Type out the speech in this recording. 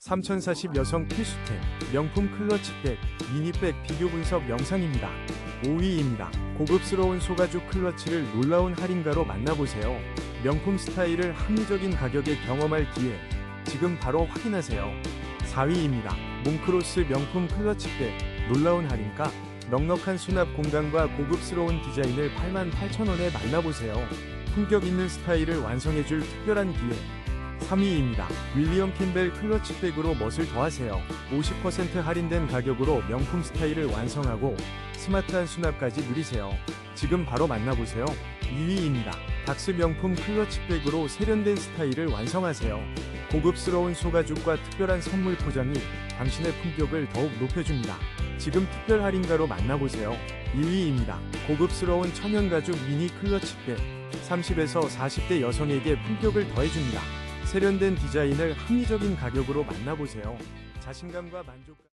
3040 여성 필수템 명품 클러치백 미니백 비교 분석 영상입니다. 5위입니다. 고급스러운 소가죽 클러치를 놀라운 할인가로 만나보세요. 명품 스타일을 합리적인 가격에 경험할 기회 지금 바로 확인하세요. 4위입니다. 몽크로스 명품 클러치백 놀라운 할인가 넉넉한 수납 공간과 고급스러운 디자인을 88,000원에 만나보세요. 품격 있는 스타일을 완성해줄 특별한 기회 3위입니다. 윌리엄 캠벨 클러치백으로 멋을 더하세요. 50% 할인된 가격으로 명품 스타일을 완성하고 스마트한 수납까지 누리세요. 지금 바로 만나보세요. 2위입니다. 닥스 명품 클러치백으로 세련된 스타일을 완성하세요. 고급스러운 소가죽과 특별한 선물 포장이 당신의 품격을 더욱 높여줍니다. 지금 특별 할인가로 만나보세요. 1위입니다. 고급스러운 천연가죽 미니 클러치백 30에서 40대 여성에게 품격을 더해줍니다. 세련된 디자인을 합리적인 가격으로 만나보세요. 자신감과 만족감